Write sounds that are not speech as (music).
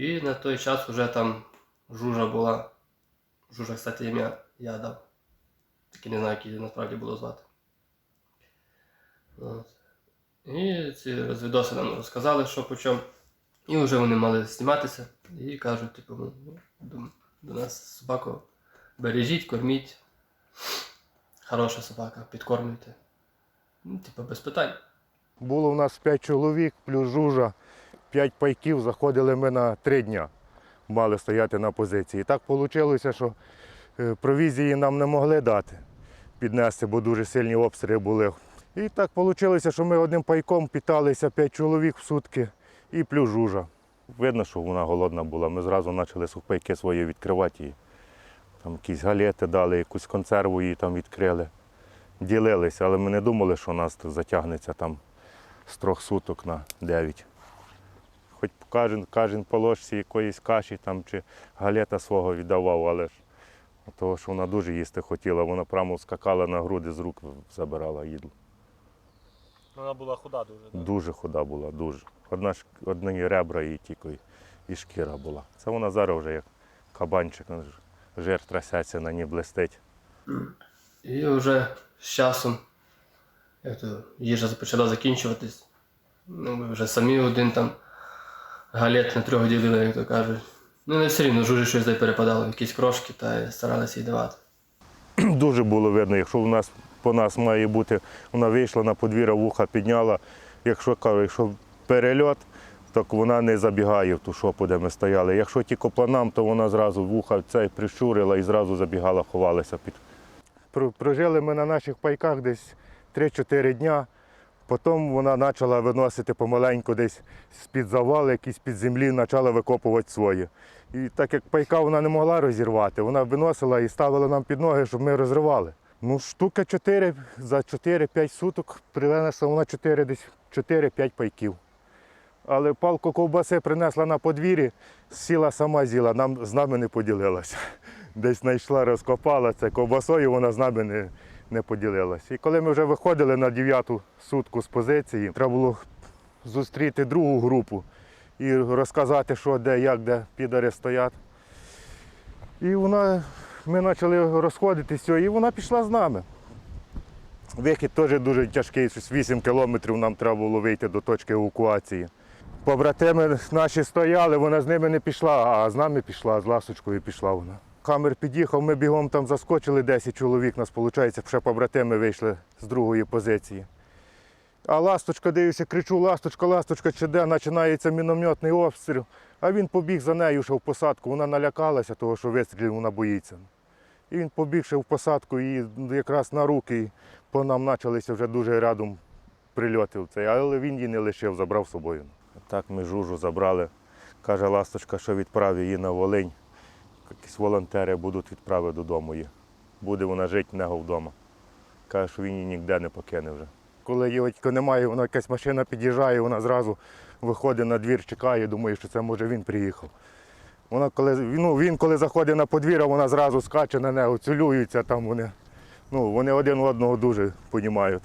І на той час вже там жужа була. Жужа, кстати, ім'я я дав. Тільки не знаю, як її насправді було звати. От. І ці розвідоси нам розказали, що по чому. І вже вони мали зніматися. І кажуть, типу, ну, до, нас собаку бережіть, корміть. Хороша собака, підкормлюйте. Ну, типу, без питань. Було в нас 5 чоловік, плюс жужа, 5 пайків, заходили ми на 3 дня. Мали стояти на позиції. І так вийшло, що е, провізії нам не могли дати піднести, бо дуже сильні обстріли були. І так вийшло, що ми одним пайком питалися 5 чоловік в сутки і плюс жужа. Видно, що вона голодна була. Ми зразу почали сухпайки свої відкривати її. Там якісь галети дали, якусь консерву її там відкрили. Ділилися, але ми не думали, що у нас затягнеться там з трьох суток на дев'ять. Хоч кожен, кожен по ложці якоїсь каші там, чи галета свого віддавав, але ж того, що вона дуже їсти хотіла, вона прямо скакала на груди з рук, забирала їду. Вона була худа дуже. так? Дуже худа була, дуже. Одна, ж- одні ребра і тільки і шкіра була. Це вона зараз вже як кабанчик, жир трясеться, на ній блистить. І вже з часом, як то їжа почала закінчуватись. Ну, ми вже самі один там галет на трьох ділили, як то кажуть. Ну, не все рівно жужі щось перепадало, якісь крошки, та старалися їй давати. (clears throat) Дуже було видно, якщо в нас по нас має бути, вона вийшла на подвір'я, вуха підняла. Якщо кажу, якщо перельот, то вона не забігає в ту шопу, де ми стояли. Якщо тільки по нам, то вона зразу вуха цей прищурила і зразу забігала, ховалася під. Прожили ми на наших пайках десь 3-4 дня. Потім вона почала виносити помаленьку десь з-під завали, якісь під землі, почала викопувати своє. І так як пайка вона не могла розірвати, вона виносила і ставила нам під ноги, щоб ми розривали. Ну, штука 4, за 4-5 суток принесла вона 4, десь 4-5 пайків. Але палку ковбаси принесла на подвір'ї, сіла сама з'їла, нам, з нами не поділилася. (laughs) Десь знайшла, розкопала це ковбасою, вона з нами не, не поділилася. І коли ми вже виходили на 9 сутку з позиції, треба було зустріти другу групу і розказати, що де, як, де підари стоять. І вона, ми почали розходитися, і вона пішла з нами. Вихід теж дуже тяжкий, щось 8 кілометрів нам треба було вийти до точки евакуації. Побратими наші стояли, вона з ними не пішла, а з нами пішла, з ласочкою пішла вона. Камер під'їхав, ми бігом там заскочили 10 чоловік, нас виходить, ще побратими вийшли з другої позиції. А ласточка, дивлюся, кричу, ласточка, ласточка, чи де починається мінометний обстріл. А він побіг за нею ще в посадку. Вона налякалася, того, що вистрілів вона боїться. І він побіг ще в посадку і якраз на руки по нам почалися вже дуже рядом прильоти. Але він її не лишив, забрав з собою. Так ми жужу забрали. Каже ласточка, що відправить її на Волинь. Якісь волонтери будуть відправити додому її. Буде вона жити в нього вдома. Каже, що він її ніде не покине вже. Коли тільки немає, вона якась машина під'їжджає, вона зразу виходить на двір, чекає, думає, що це може він приїхав. Вона коли, ну, він коли заходить на подвір'я, вона зразу скаче на нього, цілуються там вони. Ну, вони один одного дуже розуміють.